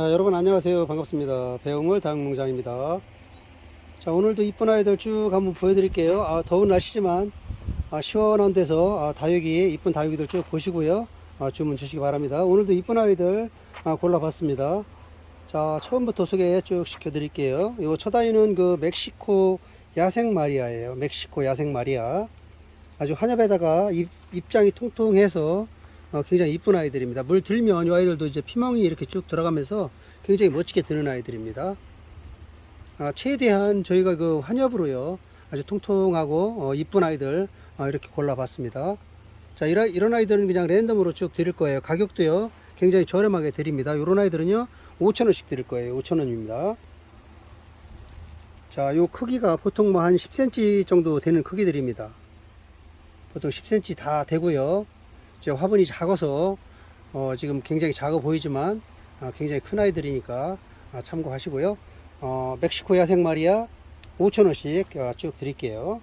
자, 여러분 안녕하세요. 반갑습니다. 배웅을 다육농장입니다. 자, 오늘도 이쁜 아이들 쭉 한번 보여드릴게요. 아, 더운 날씨지만 아, 시원한 데서 아, 다육이 이쁜 다육이들 쭉 보시고요. 아, 주문 주시기 바랍니다. 오늘도 이쁜 아이들 아, 골라봤습니다. 자, 처음부터 소개 쭉 시켜 드릴게요. 요 첫 아이는 그 멕시코 야생 마리아예요. 멕시코 야생 마리아. 아주 한엽에다가 입, 입장이 통통해서 어, 굉장히 이쁜 아이들입니다. 물 들면 이 아이들도 이제 피멍이 이렇게 쭉 들어가면서 굉장히 멋지게 드는 아이들입니다. 아, 최대한 저희가 그 환엽으로요 아주 통통하고 어, 이쁜 아이들 아, 이렇게 골라봤습니다. 자 이런, 이런 아이들은 그냥 랜덤으로 쭉 드릴 거예요. 가격도요 굉장히 저렴하게 드립니다. 이런 아이들은요 5천원씩 드릴 거예요. 5천원입니다. 자, 요 크기가 보통 뭐 한 10cm 정도 되는 크기들입니다. 보통 10cm 다 되고요. 이제 화분이 작아서 어, 지금 굉장히 작아 보이지만 아, 굉장히 큰 아이들이니까 아, 참고하시고요. 어, 멕시코 야생 마리아 5,000원씩 어, 쭉 드릴게요.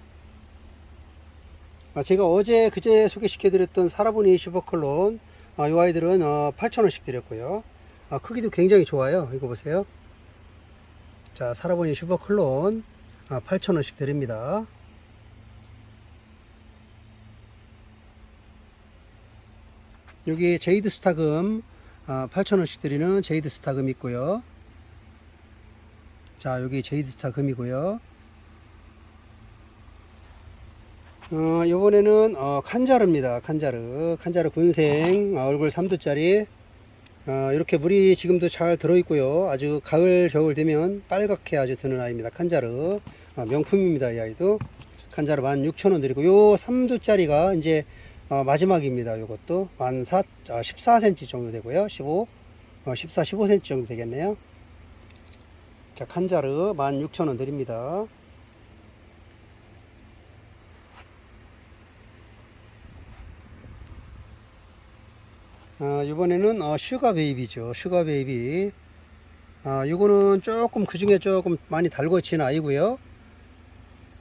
아, 제가 어제 그제 소개시켜 드렸던 사라보니 슈퍼클론 아, 이 아이들은 어, 8,000원씩 드렸고요. 아, 크기도 굉장히 좋아요. 이거 보세요. 자, 사라보니 슈퍼클론 아, 8,000원씩 드립니다. 여기 제이드 스타금 아, 8,000원씩 드리는 제이드 스타금 있고요. 자, 여기 제이드 스타금이고요. 어, 이번에는 어, 칸자르입니다. 칸자르. 칸자르 군생 아, 얼굴 3두짜리 어, 이렇게 물이 지금도 잘 들어있고요. 아주 가을 겨울 되면 빨갛게 아주 드는 아이입니다. 칸자르 아, 명품입니다. 이 아이도 칸자르 16,000원 드리고 요 3두짜리가 이제 어, 마지막입니다. 요것도 만 4, 아, 14cm 정도 되고요. 15, 어, 14, 15cm 정도 되겠네요. 자, 칸자르 16,000원 드립니다. 아, 이번에는 어, 슈가 베이비죠. 슈가 베이비. 아, 요거는 조금 그 중에 조금 많이 달궈진 아이고요.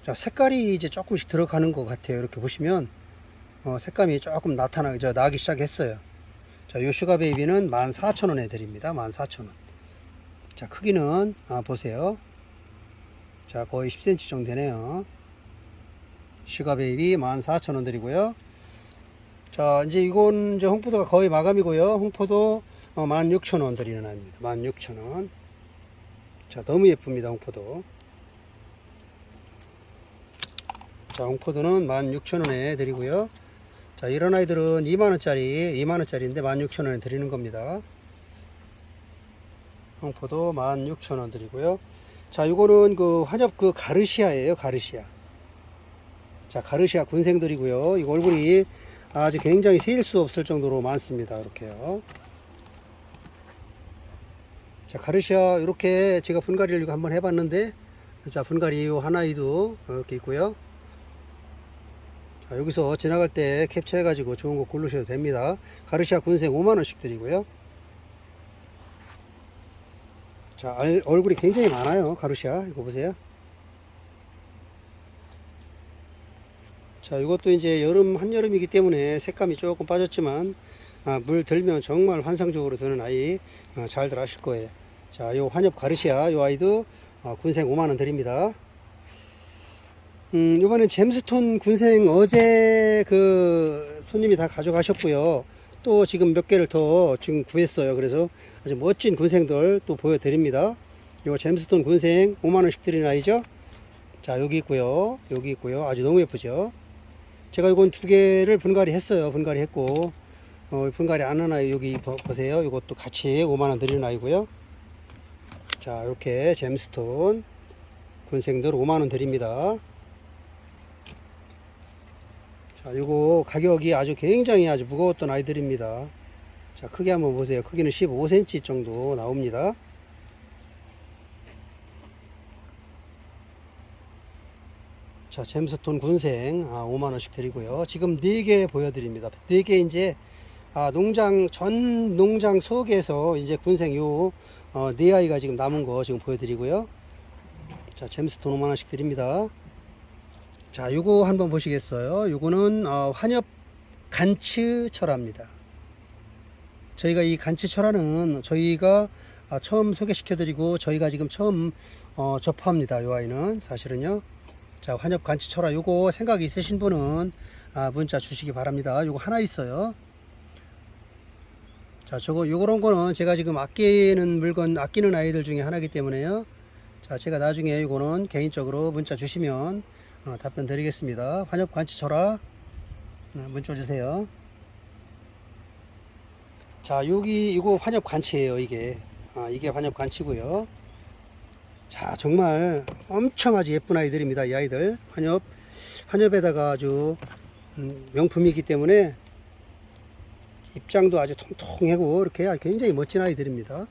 자, 색깔이 이제 조금씩 들어가는 것 같아요. 이렇게 보시면 어, 색감이 조금 나타나기 저 나기 시작했어요. 자, 요 슈가 베이비는 14,000원에 드립니다. 14,000원. 자, 크기는 아, 보세요. 자, 거의 10cm 정도 되네요. 슈가 베이비 14,000원 드리고요. 자, 이제 이건 이제 홍포도가 거의 마감이고요. 홍포도 어, 16,000원 드리는 아입니다. 16,000원. 자, 너무 예쁩니다. 홍포도. 자, 홍포도는 16,000원에 드리고요. 자, 이런 아이들은 2만원짜리, 2만원짜리인데 16,000원에 드리는 겁니다. 홍포도 16,000원 드리고요. 자, 이거는 그 환엽 그 가르시아예요. 가르시아. 자, 가르시아 군생들이고요. 이 얼굴이 아주 굉장히 세일 수 없을 정도로 많습니다. 이렇게요. 자, 가르시아 이렇게 제가 분갈이를 한번 해봤는데, 자, 분갈이 요 하나이도 이렇게 있고요. 자, 여기서 지나갈 때 캡처해가지고 좋은 거 고르셔도 됩니다. 가르시아 군생 5만원씩 드리고요. 자, 알- 얼굴이 굉장히 많아요. 가르시아. 이거 보세요. 자, 이것도 이제 여름, 한여름이기 때문에 색감이 조금 빠졌지만, 아, 물 들면 정말 환상적으로 드는 아이, 아, 잘들 아실 거예요. 자, 요 환엽 가르시아, 요 아이도 아, 군생 5만원 드립니다. 음, 이번엔 잼스톤 군생 어제 그 손님이 다 가져가셨고요. 또 지금 몇 개를 더 지금 구했어요. 그래서 아주 멋진 군생들 또 보여드립니다. 요 잼스톤 군생 5만원씩 드리는 아이죠. 자, 여기 있고요. 여기 있고요. 아주 너무 예쁘죠. 제가 이건 두 개를 분갈이 했어요. 분갈이 했고, 어, 분갈이 안 하나 여기 보, 보세요. 이것도 같이 5만원 드리는 아이고요. 자, 이렇게 잼스톤 군생들 5만원 드립니다. 자, 이거 가격이 아주 굉장히 아주 무거웠던 아이들입니다. 자, 크기 한번 보세요. 크기는 15cm 정도 나옵니다. 자, 잼스톤 군생 아, 5만 원씩 드리고요. 지금 4개 보여드립니다. 4개 이제 아, 농장 전 농장 속에서 이제 군생 요 어, 네 아이가 지금 남은 거 지금 보여드리고요. 자, 잼스톤 5만 원씩 드립니다. 자, 요거 한번 보시겠어요? 요거는 어, 환엽 간츠 철화입니다. 저희가 이 간츠 철화는 저희가 아, 처음 소개시켜드리고 저희가 지금 처음 어, 접합니다. 이 아이는 사실은요. 자 환엽 간치 철화 요거 생각 있으신 분은 아, 문자 주시기 바랍니다. 요거 하나 있어요. 자 저거 요런 거는 제가 지금 아끼는 물건 아끼는 아이들 중에 하나이기 때문에요. 자 제가 나중에 요거는 개인적으로 문자 주시면 어, 답변 드리겠습니다. 환엽 간치 철화 네, 문자 주세요. 자 여기 이거 환엽 관치예요 이게. 아, 이게 환엽 관치고요. 자 정말 엄청 아주 예쁜 아이들입니다 이 아이들. 환엽 환엽에다가 아주 음, 명품이기 때문에 입장도 아주 통통하고 이렇게 굉장히 멋진 아이들입니다.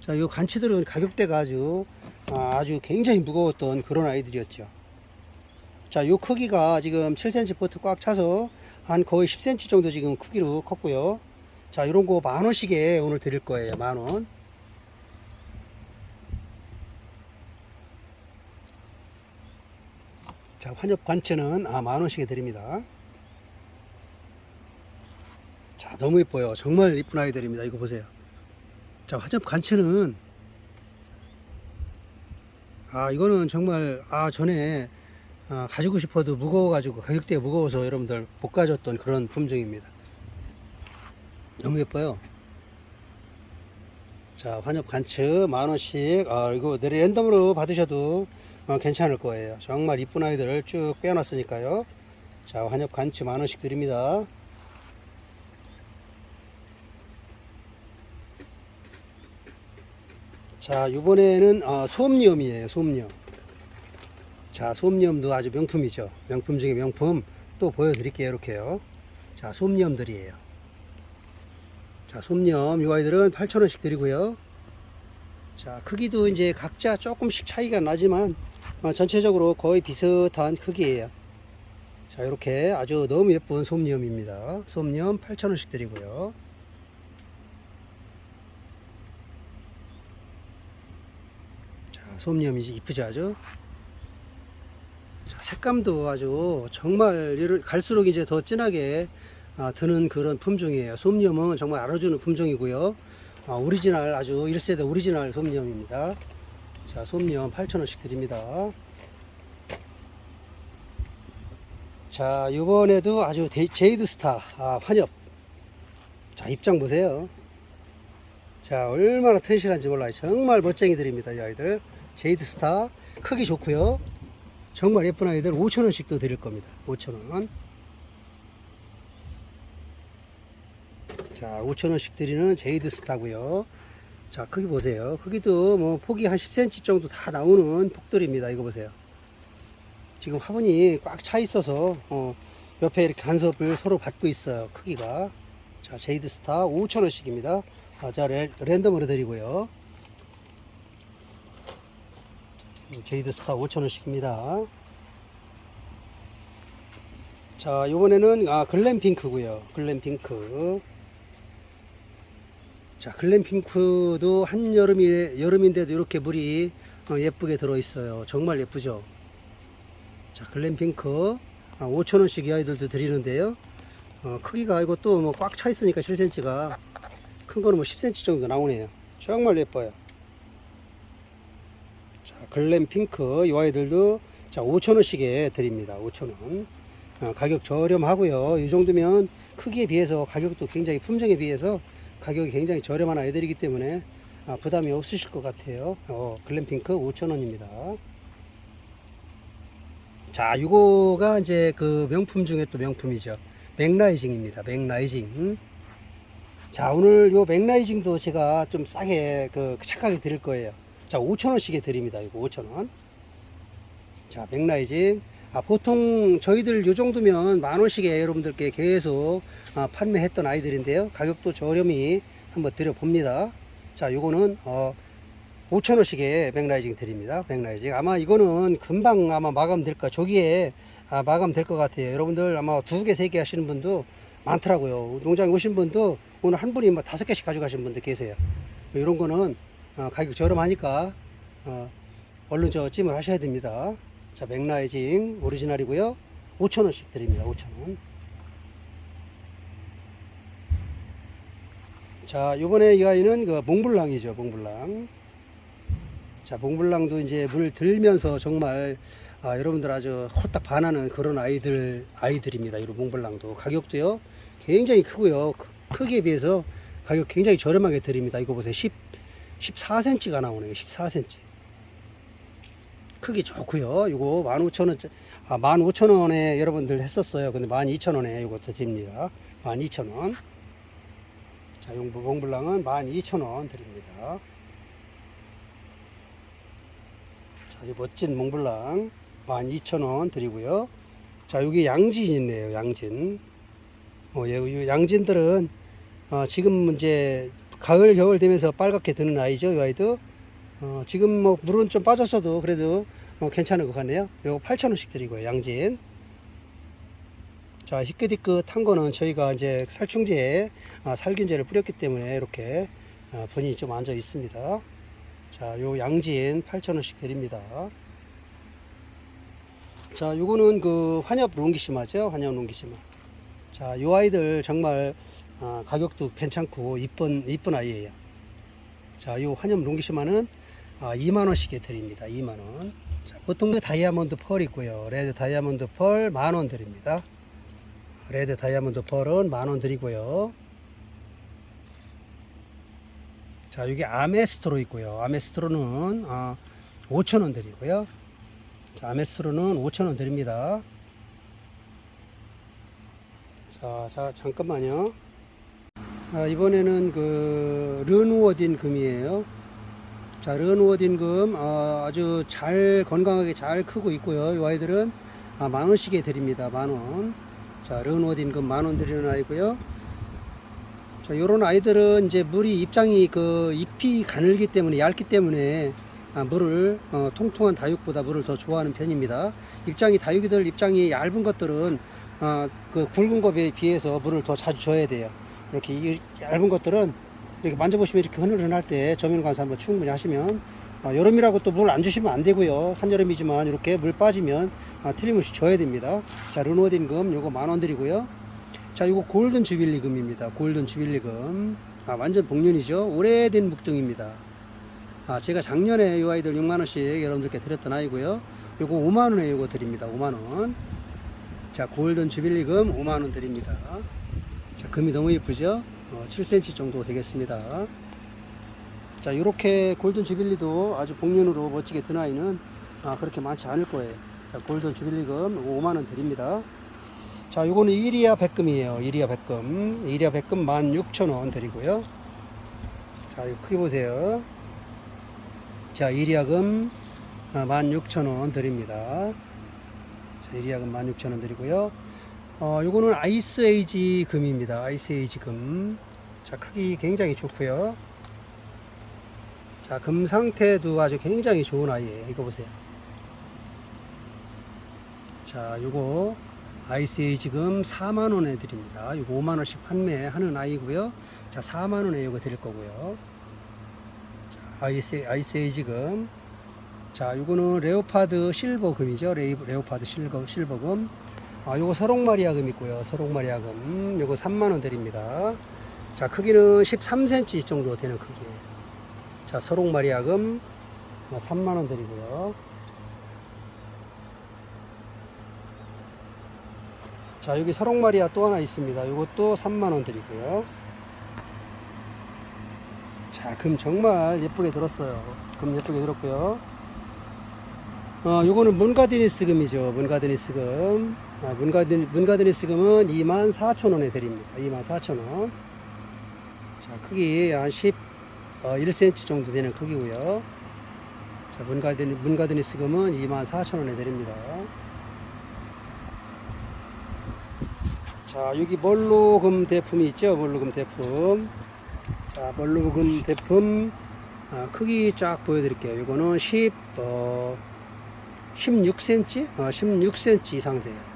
자이 간치들은 가격대가 아주 아, 아주 굉장히 무거웠던 그런 아이들이었죠 자, 요 크기가 지금 7cm 포트 꽉 차서 한 거의 10cm 정도 지금 크기로 컸고요. 자, 이런 거 만 원씩에 오늘 드릴 거예요. 만 원. 자, 환엽 관체는 아, 만 원씩에 드립니다. 자, 너무 예뻐요. 정말 이쁜 아이들입니다. 이거 보세요. 자, 환엽 관체는 아, 이거는 정말 아, 전에 아, 가지고 싶어도 무거워가지고 가격대가 무거워서 여러분들 못 가졌던 그런 품종입니다. 너무 예뻐요. 자, 환엽 간츠 만원씩, 아, 이거 내리 랜덤으로 받으셔도 어, 괜찮을 거예요. 정말 이쁜 아이들을 쭉 빼놨으니까요. 자, 환엽 간츠 만원씩 드립니다. 자, 이번에는 어, 소음염이에요, 소음염. 자, 솜염도 아주 명품이죠. 명품 중에 명품 또 보여드릴게요. 이렇게요. 자, 솜염들이에요. 자, 솜염 이 아이들은 8,000원씩 드리고요. 자, 크기도 이제 각자 조금씩 차이가 나지만 어, 전체적으로 거의 비슷한 크기예요. 자, 이렇게 아주 너무 예쁜 솜염입니다. 솜염 8,000원씩 드리고요. 자, 솜염이 이쁘죠, 아주? 자, 색감도 아주 정말 갈수록 이제 더 진하게 아, 드는 그런 품종이에요. 솜염은 정말 알아주는 품종이고요. 아, 오리지널 아주 1세대 오리지널 솜염입니다. 자, 솜염 8,000원씩 드립니다. 자, 이번에도 아주 데- 제이드 스타 아, 환엽. 자, 입장 보세요. 자, 얼마나 튼실한지 몰라요. 정말 멋쟁이들입니다, 이 아이들. 제이드 스타 크기 좋고요. 정말 예쁜 아이들 5천원씩도 드릴 겁니다. 5천원. 자, 5천원씩 드리는 제이드 스타고요 자, 크기 보세요. 크기도 뭐 폭이 한 10cm 정도 다 나오는 폭들입니다. 이거 보세요. 지금 화분이 꽉 차 있어서 어, 옆에 이렇게 간섭을 서로 받고 있어요. 크기가. 자, 제이드 스타 5천원씩입니다. 아, 자, 랜, 랜덤으로 드리고요. 제이드 스타 5,000원씩입니다. 자, 이번에는 아, 글램핑크고요. 글램핑크. 자, 글램핑크도 한여름이 여름인데도 이렇게 물이 어, 예쁘게 들어 있어요. 정말 예쁘죠? 자, 글램핑크 아, 5,000원씩 이 아이들도 드리는데요. 어, 크기가 이것도 뭐 꽉 차 있으니까 7cm가 큰 거는 뭐 10cm 정도 나오네요. 정말 예뻐요. 자, 글램 핑크 이 아이들도 자 5천원씩에 드립니다. 5천원. 어, 가격 저렴하고요. 이 정도면 크기에 비해서 가격도 굉장히 품종에 비해서 가격이 굉장히 저렴한 아이들이기 때문에 아, 부담이 없으실 것 같아요. 어, 글램 핑크 5천원입니다. 자 이거가 이제 그 명품 중에 또 명품이죠. 맥라이징입니다. 맥라이징. 자 오늘 요 맥라이징도 제가 좀 싸게 그 착하게 드릴 거예요 자, 5천원씩에 드립니다. 이거 5천원. 자, 맥라이징. 아, 보통 저희들 요 정도면 만원씩에 여러분들께 계속 아, 판매했던 아이들인데요. 가격도 저렴히 한번 드려봅니다. 자, 요거는, 어, 5천원씩에 맥라이징 드립니다. 맥라이징. 아마 이거는 금방 아마 마감될 거, 조기에 아, 마감될 것 같아요. 여러분들 아마 두 개, 세 개 하시는 분도 많더라고요. 농장에 오신 분도 오늘 한 분이 뭐 다섯 개씩 가져가신 분들 계세요. 이런 거는 어, 가격 저렴하니까 어, 얼른 저 찜을 하셔야 됩니다. 자, 맥라이징 오리지널이고요. 5,000원씩 드립니다. 5,000원. 자, 요번에 이 아이는 그 몽블랑이죠, 몽블랑. 자, 몽블랑도 이제 물 들면서 정말 아, 여러분들 아주 홀딱 반하는 그런 아이들, 아이들입니다. 이 몽블랑도. 가격도요, 굉장히 크고요. 크- 크기에 비해서 가격 굉장히 저렴하게 드립니다. 이거 보세요. 10, 14cm가 나오네요. 14cm. 크기 좋고요. 이거 15,000원, 아, 15,000원에 여러분들 했었어요. 근데 12,000원에 이것도 드립니다. 12,000원. 자, 용부 몽블랑은 12,000원 드립니다. 자, 이 멋진 몽블랑 12,000원 드리고요. 자, 여기 양진 있네요. 양진. 어, 예, 이 양진들은 어, 지금 이제 가을 겨울 되면서 빨갛게 드는 아이죠. 이 아이도. 어, 지금 뭐 물은 좀 빠졌어도 그래도 어, 괜찮은 것 같네요. 요거 8,000원씩 드리고요. 양진. 자, 희끗희끗한 거는 저희가 이제 살충제, 아, 살균제를 뿌렸기 때문에 이렇게 아, 분이 좀 앉아 있습니다. 자, 요 양진 8,000원씩 드립니다. 자, 요거는 그 환엽 롱기시마죠? 환엽 롱기시마. 자, 요 아이들 정말 아, 가격도 괜찮고 이쁜 이쁜 아이예요. 자, 요 환엽 롱기시마는 아, 2만 원씩에 드립니다. 2만 원. 자, 보통 그 다이아몬드 펄 있고요. 레드 다이아몬드 펄 만 원 드립니다. 레드 다이아몬드 펄은 만 원 드리고요. 자, 여기 아메스트로 있고요. 아메스트로는 아, 5천 원 드리고요. 자, 아메스트로는 5천 원 드립니다. 자, 자, 잠깐만요. 자, 이번에는 그 르누어딘 금이에요. 자, 르누어딘 금 아, 아주 잘 건강하게 잘 크고 있고요. 이 아이들은 아, 만 원씩에 드립니다. 만 원. 자, 르누어딘 금 만 원 드리는 아이고요. 자, 요런 아이들은 이제 물이 입장이 그 잎이 가늘기 때문에 얇기 때문에 아, 물을 어, 통통한 다육보다 물을 더 좋아하는 편입니다. 입장이 다육이들 입장이 얇은 것들은 아, 그 굵은 것에 비해서 물을 더 자주 줘야 돼요. 이렇게 이 얇은 것들은 이렇게 만져보시면 이렇게 흐늘흐날 때 저면 관사 한번 충분히 하시면 아, 여름이라고 또 물 안 주시면 안 되고요. 한여름이지만 이렇게 물 빠지면 아, 틀림없이 줘야 됩니다. 자, 르노딘금 요거 만원 드리고요. 자, 이거 골든 주빌리금입니다. 골든 주빌리금. 아, 완전 복륜이죠. 오래된 묵등입니다. 아, 제가 작년에 이 아이들 6만원씩 여러분들께 드렸던 아이고요. 요거 5만원에 요거 드립니다. 5만원. 자, 골든 주빌리금 5만원 드립니다. 자, 금이 너무 예쁘죠? 어, 7cm 정도 되겠습니다. 자, 요렇게 골든 주빌리도 아주 복륜으로 멋지게 든 아이는 아, 그렇게 많지 않을 거예요. 자, 골든 주빌리금 5만원 드립니다. 자, 요거는 이리아 백금이에요. 이리아 백금. 이리아 백금 16,000원 드리고요. 자, 이거 크게 보세요. 자, 이리아금 16,000원 드립니다. 자, 이리아금 16,000원 드리고요. 어, 요거는 아이스 에이지 금입니다. 아이스 에이지 금. 자, 크기 굉장히 좋고요. 자, 금 상태도 아주 굉장히 좋은 아이예요. 이거 보세요. 자, 요거 아이스에이 지 금 4만원에 드립니다. 이거 5만원씩 판매하는 아이고요. 자, 4만원에 이거 드릴 거고요. 자, 아이스, 아이스에이 지 금. 자, 요거는 레오파드 실버 금이죠. 레이, 레오파드 실버, 실버 금. 아, 요거 서롱마리아금 있고요. 서롱마리아금. 요거 3만원 드립니다. 자, 크기는 13cm 정도 되는 크기예요. 자, 서롱마리아금 3만원 드리고요. 자 여기 서롱마리아 또 하나 있습니다 이것도 3만원 드리고요 자 금 정말 예쁘게 들었어요 금 예쁘게 들었고요 어 요거는 문가드니스 금이죠 문가드니스 금 아, 문가드니, 문가드니스 금은 24,000원에 드립니다 24,000원 자 크기 한 10, 어, 1cm 정도 되는 크기고요 자 문가드니, 문가드니스 금은 24,000원에 드립니다 자, 여기 멀로금 대품이 있죠? 멀로금 대품. 자, 멀로금 대품 아, 크기 쫙 보여드릴게요. 이거는 10, 어, 16cm? 어, 16cm 이상 돼요.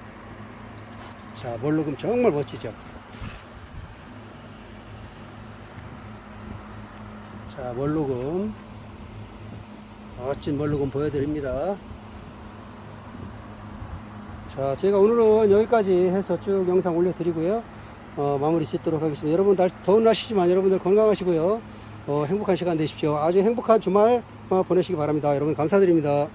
자, 멀로금 정말 멋지죠? 자, 멀로금. 멋진 멀로금 보여드립니다. 자, 제가 오늘은 여기까지 해서 쭉 영상 올려드리고요. 어, 마무리 짓도록 하겠습니다. 여러분 날, 더운 날씨지만 여러분들 건강하시고요. 어, 행복한 시간 되십시오. 아주 행복한 주말 어, 보내시기 바랍니다. 여러분 감사드립니다.